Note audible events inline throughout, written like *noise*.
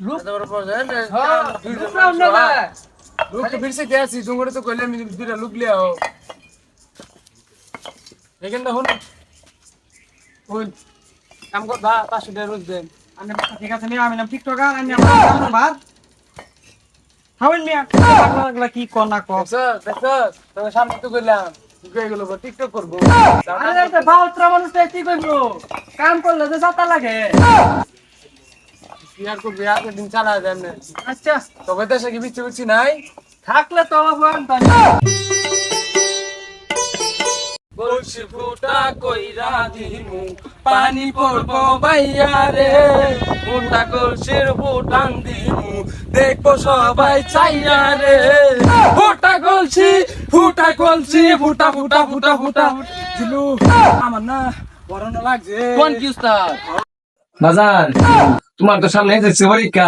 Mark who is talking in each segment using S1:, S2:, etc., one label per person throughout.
S1: Look হ্যাঁ
S2: মানুষ, হ্যাঁ। লোক তো ফিরছে কে আছি তোমার তো কইলাম আমি দুইটা লোক লিয়া হো এখানটা হন
S1: ওই কাম কর দা পাঁচশো টাকা রোজ দেন। আমি ঠিক আছে মিয়া আমি নাম টিকটকার আমি আমার নাম্বার। মিয়া পাগলা পাগলা কি কর না কর।
S2: দেখছ দেখছ তোমার সামনে তো কইলাম। টিকটক করব।
S1: আরে বাউত্রা মানুষ কি করব কাম করলে যাতা লাগে।
S2: দিন চালা দেন
S1: আচ্ছা।
S2: তবে দেশে কি বিচ্ছি বিচ্ছি নাই?
S1: থাকলে তো আমার
S2: বলছি ফুটা কইরা দিমু পানি পড়ব বাইয়া রে। ফুটা কলসির ফুটান দিমু দেখব সবাই চাইয়া রে। ফুটা কলসি ফুটা কলসি ফুটা ফুটা ফুটা ফুটা। জিলু আমার না না লাগছে।
S1: কোন কি উস্তাদ?
S3: বাজার। তোমার তো সামনে এসেছে পরীক্ষা।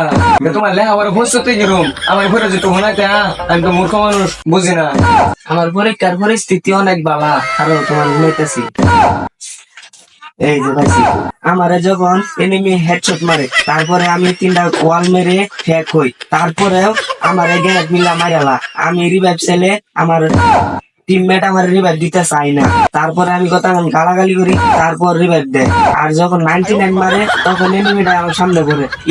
S3: তোমার লেখাপড়া ভবিষ্যতে কিরম আমার ঘরে যেত মনে হয় আমি তো মূর্খ মানুষ, বুঝি না।
S4: আমার পরীক্ষার পরিস্থিতি অনেক বালা, আরও তোমার নিতেছি এই যে ভাইছি আমারে যখন এনিমি হেডশট মারে, তারপরে আমি তিনটা ওয়াল মেরে ফেক হই। তারপরেও আমার গ্যানেট মিলা মারালা আমি রিভাইভ ছেলে আমার টিমমেট আমার রিভাইভ দিতে চাই না। তারপরে আমি কথা গালাগালি করি, তারপর রিভাইভ দেয়। আর যখন নাইনটি নাইন মারে, তখন এনিমিটা আমার সামনে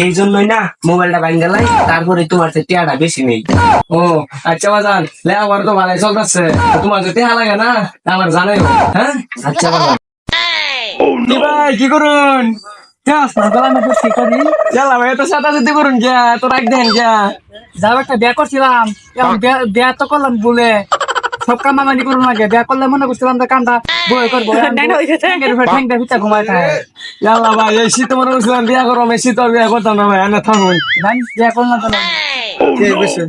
S4: এই জন্যই না মোবাইলটা ভাঙ গেলাই তারপরে তোমার থেকে টিয়াটা বেশি নেই।
S3: ও আচ্ছা লেখাপড়া তো ভালোই চলতেছে। তোমার যদি টেহা লাগে না? আমার জানাই। হ্যাঁ?
S4: আচ্ছা বাবা
S3: কি করুন? করুন দেন
S1: একটা বিয়া করছিলাম বিয়া তো করলাম বলে। সব কাম আমি করব নাকি বিয়া করলে মনে করছিলাম তো কামটা বই করব। *laughs* ঠ্যাংটা ভিতরে ঘুমাই থাকে।
S3: চালা ভাই এই শীত মনে করছিলাম বিয়া করো আমি শীত বিয়া করতাম না ভাই এনে থাকুন
S1: ভাই বিয়া করলাম তো না।
S3: ঠিক আছে